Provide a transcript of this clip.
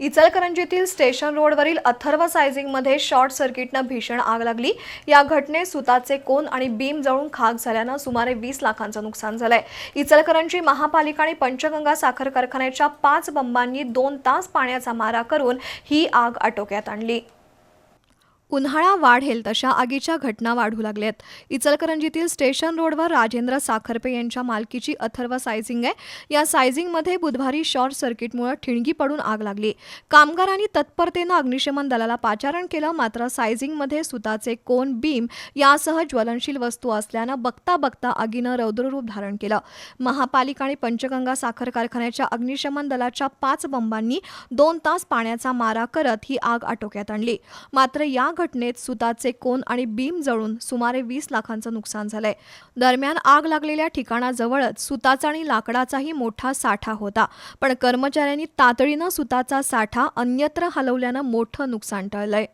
इचलकरंजीतील station रोडवरील Atharva सायझिंगमध्ये short सर्किटनं भीषण आग लागली. या घटनेत सुताचे कोन आणि बीम जळून खाक झाल्यानं सुमारे वीस लाखांचं नुकसान झालंय. इचलकरंजी महापालिका आणि पंचगंगा साखर कारखान्याच्या पाच बंबांनी दोन तास पाण्याचा मारा करून ही आग आटोक्यात आणली. उन्हाळा वाढेल तशा आगीच्या घटना वाढू लागल्यात. इचलकरंजीतील स्टेशन रोडवर राजेंद्र साखरपे यांच्या मालकीची अथर्व सायझिंग आहे. या सायझिंगमध्ये बुधवारी शॉर्ट सर्किटमुळे ठिणगी पडून आग लागली. कामगारांनी तत्परतेनं अग्निशमन दलाला पाचारण केलं मात्र सायझिंगमध्ये सुताचे कोन बीम यासह ज्वलनशील वस्तू असल्यानं बघता बघता आगीनं रौद्ररूप धारण केलं. महापालिका आणि पंचगंगा साखर कारखान्याच्या अग्निशमन दलाच्या पाच बंबांनी दोन तास पाण्याचा मारा करत ही आग आटोक्यात आणली. मात्र या घटनेत सुताचे कोन आणि बीम जळून सुमारे वीस लाखांचं नुकसान झालंय. दरम्यान आग लागलेल्या ठिकाणाजवळच सुताचा आणि लाकडाचाही मोठा साठा होता. पण कर्मचाऱ्यांनी तातडीनं सुताचा साठा अन्यत्र हलवल्यानं मोठं नुकसान टळलंय.